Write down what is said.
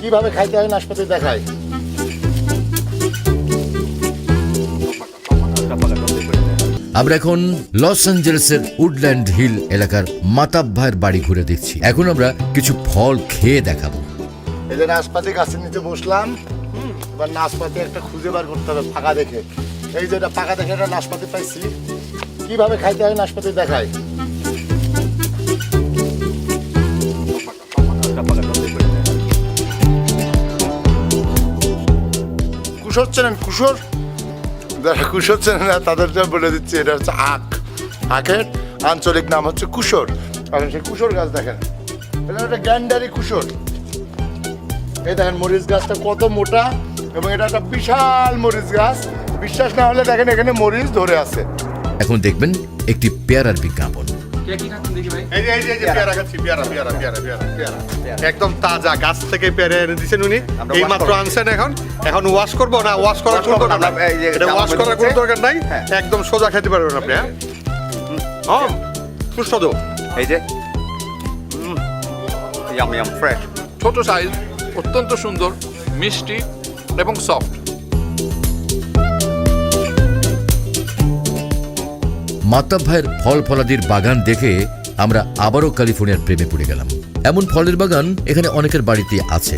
কীভাবে খাইতে হয় নাশপাতি দেখায় আমরা এখন লস অ্যাঞ্জেলেসের উডল্যান্ড হিল এলাকার মাতাব ভাইয়ের বাড়ি ঘুরে দেখছি। এখন আমরা কিছু ফল খেয়ে দেখাবো। এই যে নাশপাতি গাছের নিচে বসলাম। এবার নাশপাতি একটা খুঁজে বার করতে হবে ফাঁকা দেখে। এই যে এটা ফাঁকা দেখে একটা নাশপাতি পাইছি। কীভাবে খাইতে হয় নাশপাতি দেখায় কুসর চেনেন কুসর যারা চেনে না, তাদের জন্য বলে দিচ্ছি, এটা হচ্ছে আখ। আখের আঞ্চলিক নাম হচ্ছে কুসর এখন সেই কুসর গাছ দেখেন। এটা একটা গ্যান্ডারি কুসর এই দেখেন, মরিচ গাছটা কত মোটা এবং এটা একটা বিশাল মরিচ গাছ। বিশ্বাস না হলে দেখেন, এখানে মরিচ ধরে আছে। এখন দেখবেন, একটি পেয়ারার বিজ্ঞাপন। কে কি খাচ্ছেন দেখি ভাই? এই যে এই যে এই যে পেয়ারা খাচ্ছি পেয়ারা পেয়ারা পেয়ারা পেয়ারা পেয়ারা। একদম তাজা গাছ থেকে পেয়ারা এনে দিছেন উনি। এই মাত্র। আনছেন এখন। এখন ওয়াশ করব না ওয়াশ করার কোনো না, দরকার নাই। ওয়াশ করার কোনো দরকার নাই। হ্যাঁ। একদম সোজা খেতে পারবেন আপনি হ্যাঁ? হ্যাঁ সুস্বাদু। এই যে ইয়াম ইয়াম ফ্রেশ ছোট সাইজ অত্যন্ত সুন্দর মিষ্টি এবং সফট মাতাব ভাইয়ের ফল ফলাদির বাগান দেখে আমরা আবারও ক্যালিফোর্নিয়ার প্রেমে পড়ে গেলাম। এমন ফলের বাগান এখানে অনেকের বাড়িতে আছে।